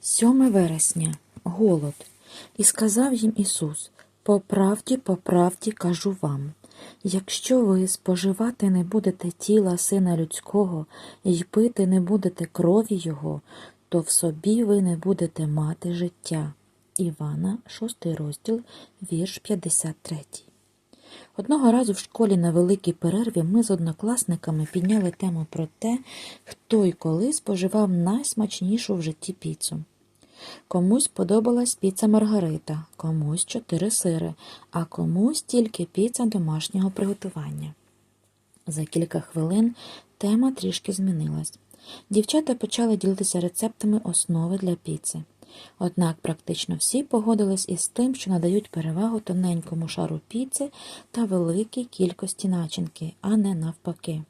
7 вересня голод. І сказав їм Ісус: По правді, по правді кажу вам, якщо ви споживати не будете тіла Сина Людського і пити не будете крові Його, то в собі ви не будете мати життя. Івана, 6 розділ, вірш 53. Одного разу в школі на великій перерві ми з однокласниками підняли тему про те, хто і коли споживав найсмачнішу в житті піцу. Комусь подобалась піца Маргарита, комусь чотири сири, а комусь тільки піца домашнього приготування. За кілька хвилин тема трішки змінилась. Дівчата почали ділитися рецептами основи для піци. Однак практично всі погодились із тим, що надають перевагу тоненькому шару піци та великій кількості начинки, а не навпаки.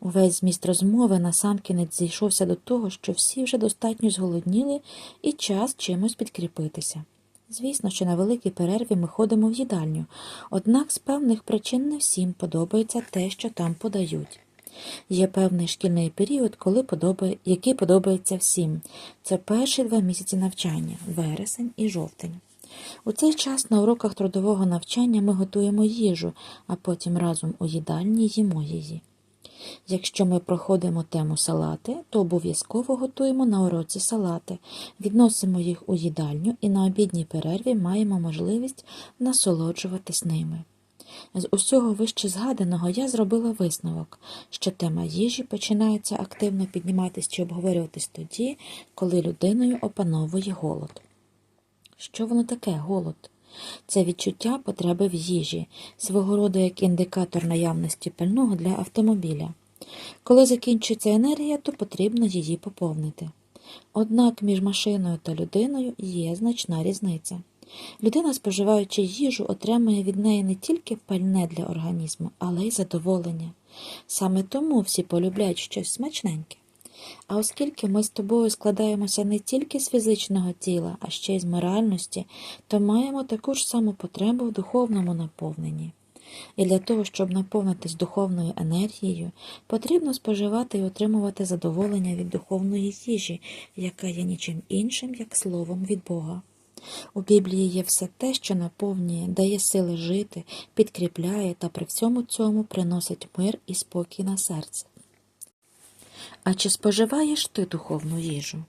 Увесь зміст розмови насамкінець зійшовся до того, що всі вже достатньо зголодніли і час чимось підкріпитися. Звісно, що на великій перерві ми ходимо в їдальню, однак з певних причин не всім подобається те, що там подають. Є певний шкільний період, коли подобає, який подобається всім. Це перші два місяці навчання вересень і жовтень. У цей час на уроках трудового навчання ми готуємо їжу, а потім разом у їдальні їмо її. Якщо ми проходимо тему салати, то обов'язково готуємо на уроці салати, відносимо їх у їдальню і на обідній перерві маємо можливість насолоджуватись ними. З усього вище згаданого я зробила висновок, що тема їжі починається активно підніматись чи обговорюватись тоді, коли людиною опановує голод. Що воно таке голод? Це відчуття потреби в їжі, свого роду як індикатор наявності пального для автомобіля. Коли закінчується енергія, то потрібно її поповнити. Однак між машиною та людиною є значна різниця. Людина, споживаючи їжу, отримує від неї не тільки пальне для організму, але й задоволення. Саме тому всі полюбляють щось смачненьке. А оскільки ми з тобою складаємося не тільки з фізичного тіла, а ще й з моральності, то маємо таку ж саму потребу в духовному наповненні. І для того, щоб наповнитись духовною енергією, потрібно споживати і отримувати задоволення від духовної їжі, яка є нічим іншим, як словом від Бога. У Біблії є все те, що наповнює, дає сили жити, підкріпляє та при всьому цьому приносить мир і спокій на серце. А чи споживаєш ти духовну їжу?